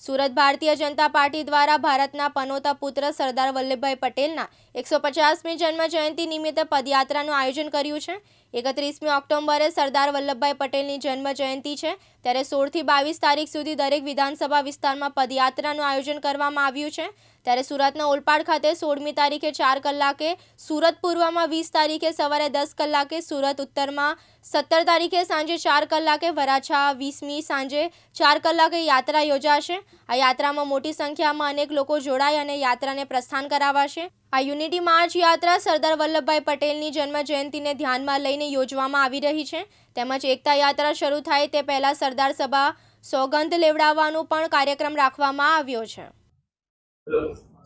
Surat Bharatiya Janata party દ્વારા ભારતના પનોતા પુત્ર સરદાર વલ્લભભાઈ પટેલના એકસો પચાસમી જન્મ જયંતિ નિમિત્તે પદયાત્રાનું આયોજન કર્યું છે. એકત્રીસમી ઓક્ટોબરે સરદાર વલ્લભભાઈ પટેલની જન્મ જયંતિ છે. ત્યારે સોળથી બાવીસ તારીખ સુધી દરેક વિધાનસભા વિસ્તારમાં પદયાત્રાનું આયોજન કરવામાં આવ્યું છે. ત્યારે સુરતના ઓલપાડ ખાતે સોળમી તારીખે ચાર કલાકે, સુરત પૂર્વમાં વીસ તારીખે સવારે દસ કલાકે, સુરત ઉત્તરમાં સત્તર તારીખે સાંજે ચાર કલાકે, વરાછા વીસમી સાંજે ચાર કલાકે યાત્રા યોજાશે. આ યાત્રામાં મોટી સંખ્યામાં અનેક લોકો જોડાય અને યાત્રાને પ્રસ્થાન કરાવાશે. આ યુનિટી માર્ચ યાત્રા સરદાર વલ્લભભાઈ પટેલની જન્મ જયંતિને ધ્યાનમાં લઈને યોજવામાં આવી રહી છે. તેમજ એકતા યાત્રા શરૂ થાય તે પહેલાં સરદાર સભા સોગંધ લેવડાવવાનો પણ કાર્યક્રમ રાખવામાં આવ્યો છે.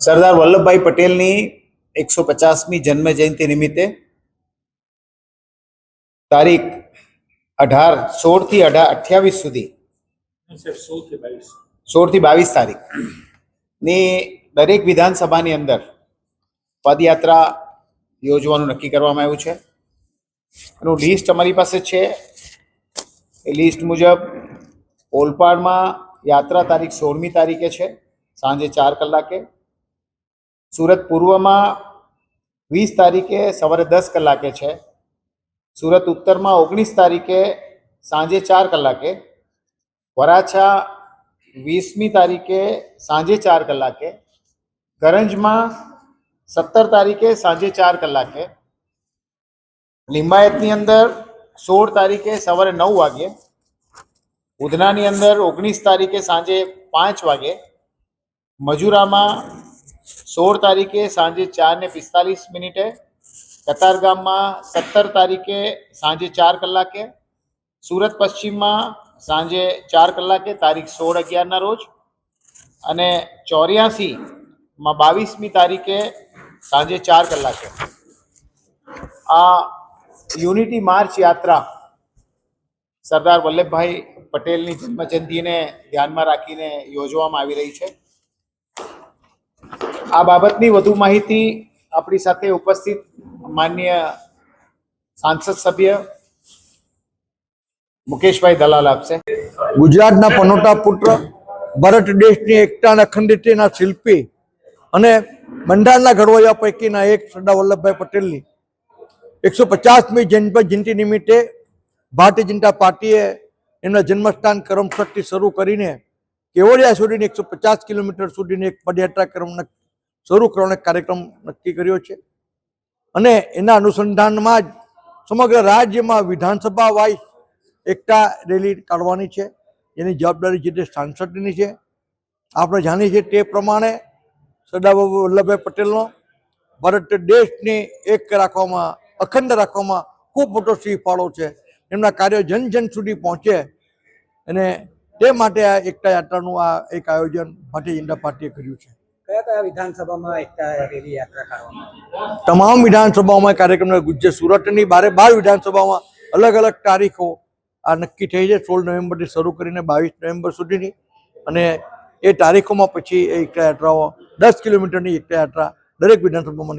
સરદાર વલ્લભભાઈ પટેલની એકસો પચાસમી જન્મ જયંતિ નિમિત્તે તારીખ અઢાર સોળથી અઢાર અઠ્યાવીસ સુધી સોળથી બાવીસ તારીખની દરેક વિધાનસભાની અંદર પદયાત્રા યોજવાનું નક્કી કરવામાં આવ્યું છે. એનું લિસ્ટ અમારી પાસે છે. એ લિસ્ટ મુજબ ઓલપાડમાં યાત્રા તારીખ સોળમી તારીખે છે, સાંજે ચાર કલાકે. સુરત પૂર્વમાં વીસ તારીખે, સવારે દસ કલાકે છે. સુરત ઉત્તરમાં ઓગણીસ તારીખે, સાંજે ચાર કલાકે. વરાછા વીસમી તારીખે, સાંજે ચાર કલાકે. કરંજમાં સત્તર તારીખે સાંજે ચાર કલાકે. લિંબાયતની અંદર સોળ તારીખે સવારે નવ વાગે. ઉધનાની અંદર ઓગણીસ તારીખે સાંજે પાંચ વાગે. મજુરામાં સોળ તારીખે સાંજે ચાર ને પિસ્તાલીસ મિનિટે. કતારગામમાં સત્તર તારીખે સાંજે ચાર કલાકે. સુરત પશ્ચિમમાં સાંજે ચાર કલાકે, તારીખ સોળ અગિયારના રોજ. અને ચોર્યાસીમાં બાવીસમી તારીખે સાંજે ચાર કલાકે. આ યુનિટી માર્ચ યાત્રા સરદાર વલ્લભભાઈ પટેલની જન્મજયંતિને ધ્યાનમાં રાખીને યોજવામાં આવી રહી છે. આ બાબતની વધુ માહિતી આપણી સાથે ઉપસ્થિત માન્ય સાંસદ સભ્ય મુકેશભાઈ દલાલ આપશે. ગુજરાતના પનોટા પુત્ર, ભારત દેશની એકતા અને અખંડિતના શિલ્પી અને બંધારણના ઘડવૈયા પૈકીના એક સરદાર વલ્લભભાઈ પટેલની. એકસો પચાસમી જન્મ જયંતિ નિમિત્તે ભારતીય જનતા પાર્ટીએ એમના જન્મસ્થાન કર્મશક્તિ શરૂ કરીને કેવડિયા સુધીની એકસો પચાસ કિલોમીટર સુધીની એક પદયાત્રા ક્રમ શરૂ કરવાનો કાર્યક્રમ નક્કી કર્યો છે. અને એના અનુસંધાનમાં જ સમગ્ર રાજ્યમાં વિધાનસભા વાઇઝ એકતા રેલી કાઢવાની છે. એની જવાબદારી જે તે સાંસદની છે. આપણે જાણીએ છીએ તે પ્રમાણે સરદાર વલ્લભભાઈ પટેલનો ભારત દેશને એક રાખવામાં અખંડ રાખવામાં ખૂબ મોટો સિંહ ફાળો છે. એમના કાર્યો જન જન સુધી પહોંચે. અને તે માટે આ એકતા યાત્રાનું આ એક આયોજન ભારતીય જનતા પાર્ટીએ કર્યું છે. કયા કયા વિધાનસભામાં એકતા રેલી યાત્રા કરવામાં તમામ વિધાનસભાઓમાં કાર્યક્રમ ગુજરાત સુરતની બારે બાર વિધાનસભામાં અલગ અલગ તારીખો આ નક્કી થઈ છે. સોળ નવેમ્બરથી શરૂ કરીને બાવીસ નવેમ્બર સુધીની. અને એ તારીખોમાં પછી એ એકતા યાત્રાઓ દસ કિલોમીટરની એકતા યાત્રા દરેક વિધાનસભામાં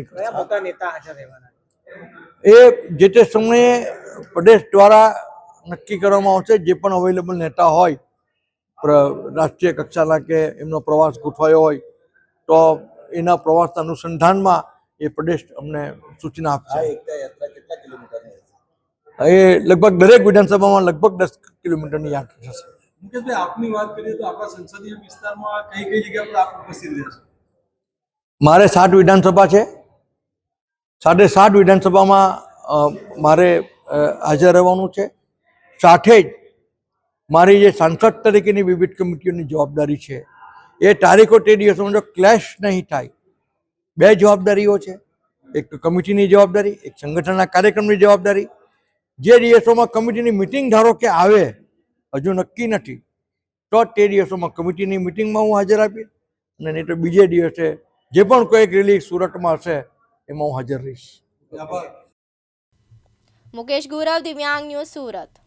એ જે તે સમયે પ્રદેશ દ્વારા નક્કી કરવામાં આવશે જે પણ અવેલેબલ નેતા હોય રાષ્ટ્રીય કક્ષાના કે એમનો પ્રવાસ ગોઠવાયો હોય તો એના પ્રવાસના અનુસંધાનમાં એ પ્રદેશ અમને સૂચના આપશે. એ લગભગ દરેક વિધાનસભામાં લગભગ દસ કિલોમીટરની યાત્રા થશે. મુકેશભાઈ આપની વાત કરીએ તો આપણા સંસદીય વિસ્તારમાં કઈ કઈ જગ્યા પર આપ ઉપસ્થિત રહેશો મારે સાત વિધાનસભા છે. સાડે સાત વિધાનસભામાં મારે હાજર રહેવાનું છે. સાથે જ મારી જે સાંસદ તરીકેની વિવિધ કમિટીઓની જવાબદારી છે. એ તારીખો તે દિવસોમાં જો ક્લેશ નહીં થાય, બે જવાબદારીઓ છે. એક કમિટીની જવાબદારી, એક સંગઠનના કાર્યક્રમની જવાબદારી. જે દિવસોમાં કમિટીની મિટિંગ ધારો કે આવે, હજુ નક્કી નથી, તો તે દિવસોમાં કમિટીની મિટિંગમાં હું હાજર આપીશ. અને નહીં તો બીજે દિવસે જે પણ કોઈક રિલીઝ સુરતમાં હશે એમાં હું હાજર રહીશ. મુકેશ ગુરવ દિવ્યાંગ ન્યૂઝ સુરત.